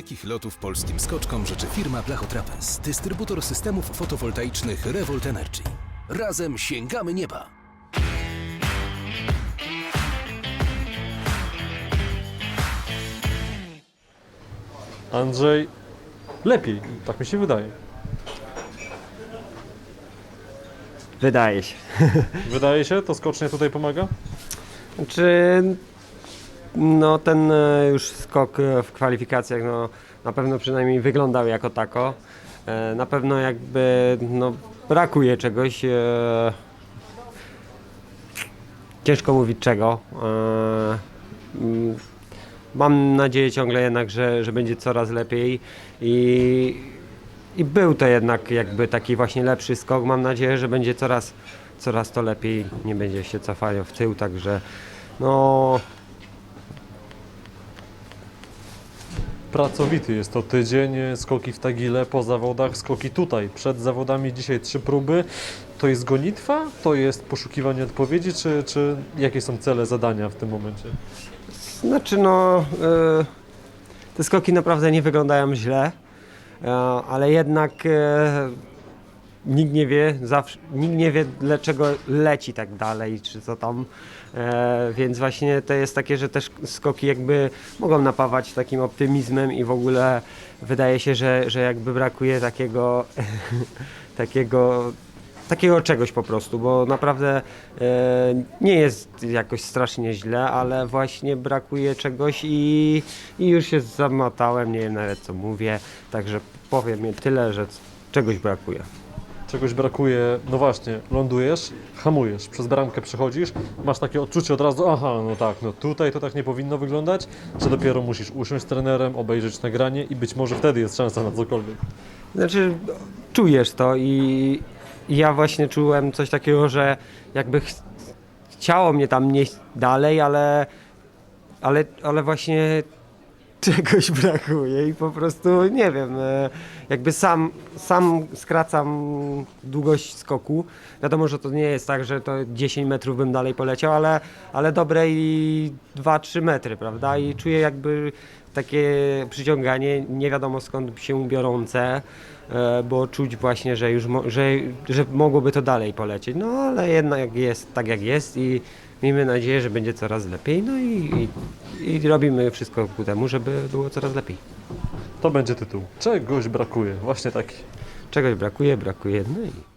dalekich lotów polskim skoczkom życzy firma Blachotrapez, dystrybutor systemów fotowoltaicznych Revolt Energy. Razem sięgamy nieba! Andrzej, lepiej, tak mi się wydaje. Wydaje się. Wydaje się, to skocznie tutaj pomaga? Czy no ten e, już skok e, w kwalifikacjach no, na pewno przynajmniej wyglądał jako tako. E, Na pewno jakby no, brakuje czegoś. Ciężko mówić czego. Mm, Mam nadzieję ciągle jednak, że, że będzie coraz lepiej i, i był to jednak jakby taki właśnie lepszy skok. Mam nadzieję, że będzie coraz, coraz to lepiej, nie będzie się cofało w tył, także no Pracowity jest to tydzień, skoki w Tagile po zawodach, skoki tutaj. Przed zawodami dzisiaj trzy próby. To jest gonitwa? To jest poszukiwanie odpowiedzi? Czy, czy jakie są cele, zadania w tym momencie? Znaczy no, e, te skoki naprawdę nie wyglądają źle, e, ale jednak e, nikt nie wie, zawsze, nikt nie wie dlaczego leci tak dalej, czy co tam, e, więc właśnie to jest takie, że też skoki jakby mogą napawać takim optymizmem i w ogóle wydaje się, że, że jakby brakuje takiego, takiego takiego czegoś po prostu, bo naprawdę e, nie jest jakoś strasznie źle, ale właśnie brakuje czegoś i, i już się zamatałem, nie wiem nawet co mówię, także powiem tyle, że czegoś brakuje. Czegoś brakuje, no właśnie, lądujesz, hamujesz, przez bramkę przechodzisz, masz takie odczucie od razu, aha, no tak, no tutaj to tak nie powinno wyglądać, czy dopiero musisz usiąść z trenerem, obejrzeć nagranie i być może wtedy jest szansa na cokolwiek. Znaczy, czujesz to i, ja właśnie czułem coś takiego, że jakby ch- chciało mnie tam nieść dalej, ale, ale, ale właśnie czegoś brakuje i po prostu nie wiem, e, jakby sam, sam skracam długość skoku. Wiadomo, że to nie jest tak, że to 10 metrów bym dalej poleciał, ale, ale dobre i 2-3 metry, prawda? I czuję jakby takie przyciąganie, nie wiadomo skąd się biorące, e, bo czuć właśnie, że już że, że mogłoby to dalej polecieć. No ale jednak jest tak jak jest i miejmy nadzieję, że będzie coraz lepiej. No i, i, i robimy wszystko ku temu, żeby było coraz lepiej. To będzie tytuł. Czegoś brakuje, właśnie taki. Czegoś brakuje, brakuje, no i